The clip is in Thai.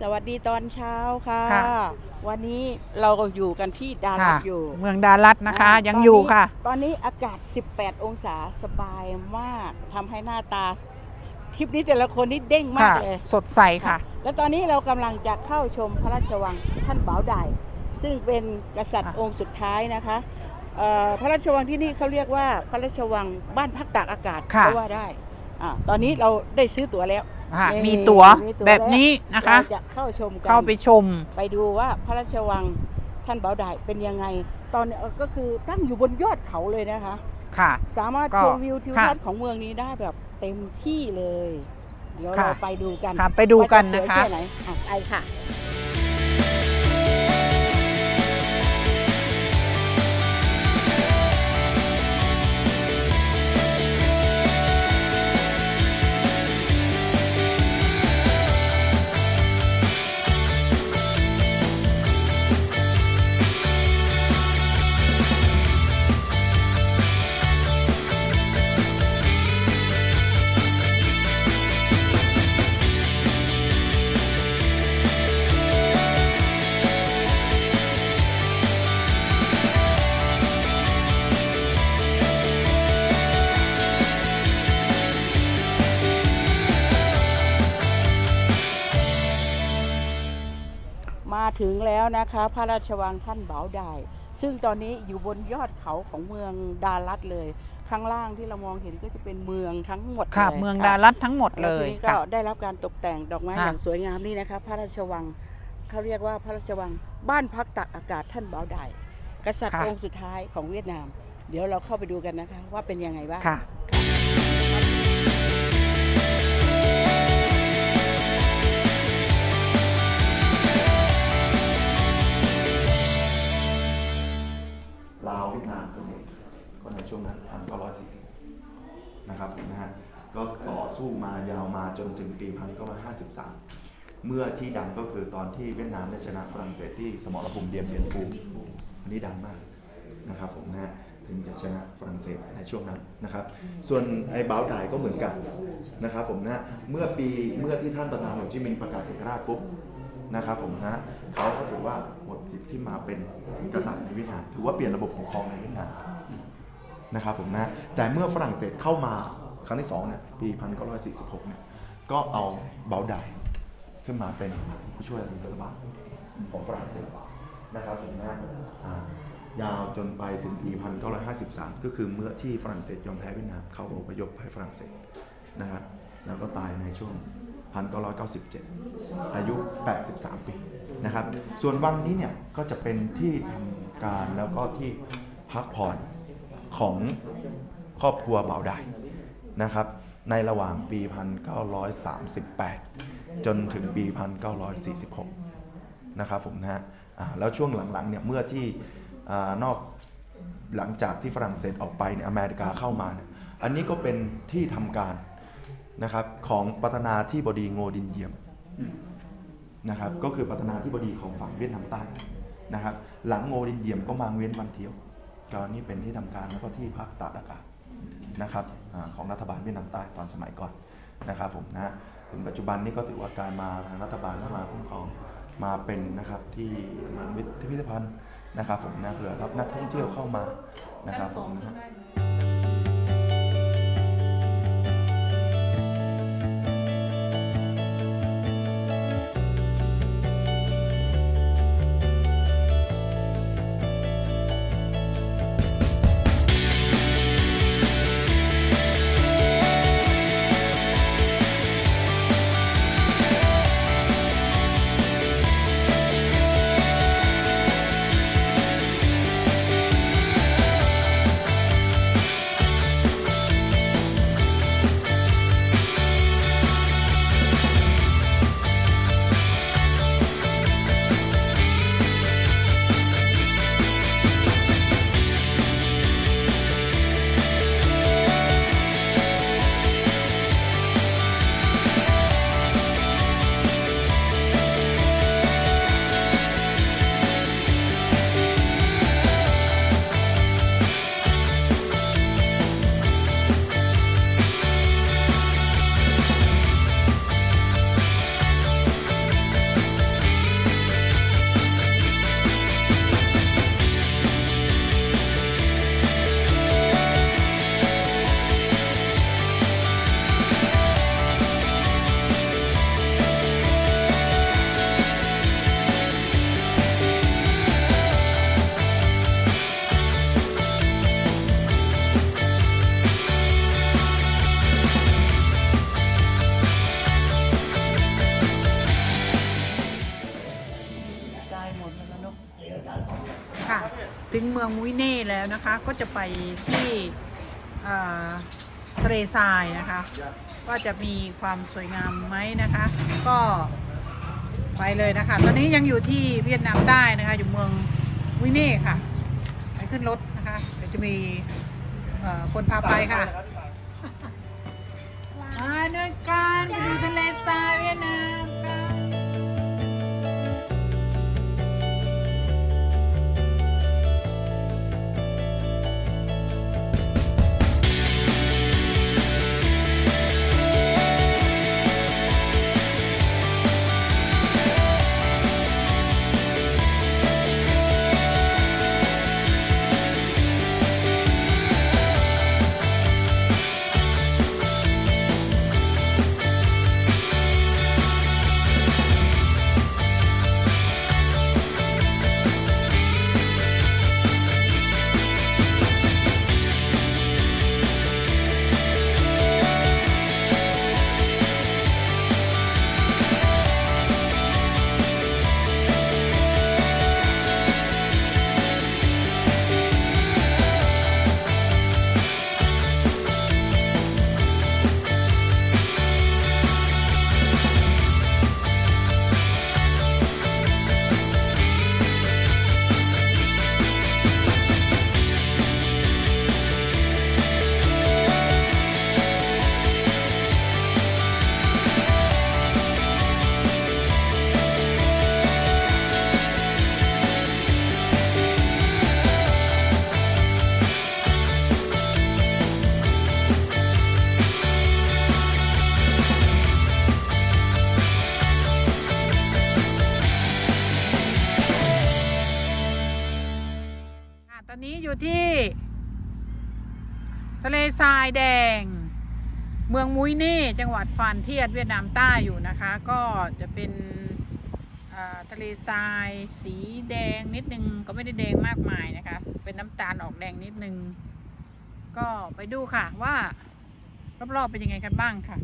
สวัสดีตอนเช้าค่ะ ค่ะ วันนี้เราก็อยู่กันที่ดารัค่ะ ตอยู่เมืองดารัตนะคะอ่ายังตนอยู่นี้ค่ะ ตอนนี้อากาศ 18 องศาสบายมากทำให้หน้าตาทริปนี้แต่ละคนนี่เด้งมากค่ะ เลยสดใสค่ะ และตอนนี้เรากำลังจะเข้าชมพระราชวังท่านบ่าวไดซึ่งเป็นกษัตริย์ค่ะ องค์สุดท้ายนะคะเอ่อพระราชวังที่นี่เขาเรียกว่าพระราชวังบ้านพักตากอากาศค่ะก็ว่าได้อ่าตอนนี้เราได้ซื้อตั๋วแล้ว ค่ะนี่มีตั๋วมีตั๋ว แบบนี้นะคะ เราจะเข้าชมกันเข้าไปชม ไปดูว่าพระราชวังท่านเบาไดเป็นยังไง ตอนนี้เอ่อก็คือตั้งอยู่บนยอดเขาเลยนะคะ ค่ะ สามารถก็ชมวิวทิวค่ะทัศน์ของเมืองนี้ได้แบบเต็มที่เลย เดี๋ยวค่ะ เราไปดูกันค่ะ ไปดูกันว่าจนะสวยคะแค่ไหนอะไปค่ะ ถึงแล้วนะคะพระราชวังท่านเบาไดซึ่งตอนนี้อยู่บนยอดเขาของเมืองดารัตเลย ข้างล่างที่เรามองเห็นก็จะเป็นเมืองทั้งหมดค่ะลยเมืองค่ะดารัตทั้งหมดเลแล้วทียนี้ก็ค่ะ ได้รับการตกแต่งดอกไม้ค่ะอย่างสวยงามนี่นะคะ พระราชวังเขาเรียกว่าพระราชวังบ้านพักตักอากาศท่านเบาไดกษัตริย์ค่ะ องค์สุดท้ายของเวียดนาม เดี๋ยวเราเข้าไปดูกันนะคะ ว่าเป็นยังไงบ้าง ค่ะ ลาวเวียดนามคนนี้ก็ในช่วงนั้น1940นะครับผมนะฮะก็ต่อสู้มายาวมาจนถึงปี1953 เมื่อที่ดังก็คือตอนที่เวียดนามได้ชนะฝรั่งเศสที่สมรภูมิเดียมเบียนฟูอันนี้ดังมากนะครับผมนะฮะถึงจะชนะฝรั่งเศสในช่วงนั้นนะครับ ส่วนไอ้บาวไดก็เหมือนกันนะครับผมนะ เมื่อปีเมื่อที่ท่านประธานโฮจิมินประกาศเอกราชปุ๊บ นะครับผมนะเขาก็ถือว่าหมดสิทธิ์ที่มาเป็นกษัตริย์ในเวียดนามถือว่าเปลี่ยนระบบปกครองในเวียดนามนะครับผมนะแต่เมื่อฝรั่งเศสเข้ามาครั้งที่สองเนี่ยปี 1946เนี่ยก็เอาเบาไดขึ้นมาเป็นผู้ช่วยรัฐบาลของฝรั่งเศสนะครับผมนะยาวจนไปถึงปี 1953 ก็คือเมื่อที่ฝรั่งเศสยอมแพ้เวียดนามเข้าอพยพให้ฝรั่งเศสนะครับ แล้วก็ตายในช่วง 1997 อายุ 83 ปีนะครับ ส่วนวังนี้เนี่ยก็จะเป็นที่ทำการแล้วก็ที่พักผ่อนของครอบครัวเบาได้นะครับ ในระหว่างปี 1938 จนถึงปี 1946 นะครับผมนะฮะแล้วช่วงหลังๆเนี่ยเมื่อที่อนอกหลังจากที่ฝรั่งเศสออกไปเนี่ยอเมริกาเข้ามาเนี่ยอันนี้ก็เป็นที่ทำการ นะครับของประธานาธิบดีโงดินเยียมนะครับก็คือประธานาธิบดีของฝั่งเวียดนามใต้นะครับหลังโงดินเดียมก็มาเว้นวันเที่ยวก็นี่เป็นที่ทำการแล้วก็ที่พักตากอากาศนะครับอของรัฐบาลเวียดนามใต้ตอนสมัยก่อนนะครับผมนะถึงปัจจุบันนี้ก็ถือว่าการมาทางรัฐบาลก็มาคุ้มครองมาเป็นนะครับที่เหมือนวิพิธภัณฑ์นะครับผมนะเผื่อรับนักท่องเที่ยวเข้ามานะครับผมนะ แล้วนะคะ ก็จะไปที่ทะเลทรายนะคะว่าจะมีความสวยงามไหมนะคะ ก็ไปเลยนะคะ ตอนนี้ยังอยู่ที่เวียดนามใต้นะคะ อยู่เมืองวิเน่ค่ะ ไปขึ้นรถนะคะเดี๋ยวจะมีคนพาไปค่ะ อยู่ที่ ทะเลทรายแดง เมืองมุ้ยเน่จังหวัดฟานเทียดเวียดนามใต้อยู่นะคะ ก็จะเป็นทะเลทรายสีแดงนิดนึงก็ไม่ได้แดงมากมายนะคะ เป็นน้ำตาลออกแดงนิดนึง ก็ไปดูค่ะว่ารอบๆเป็นยังไงกันบ้างค่ะ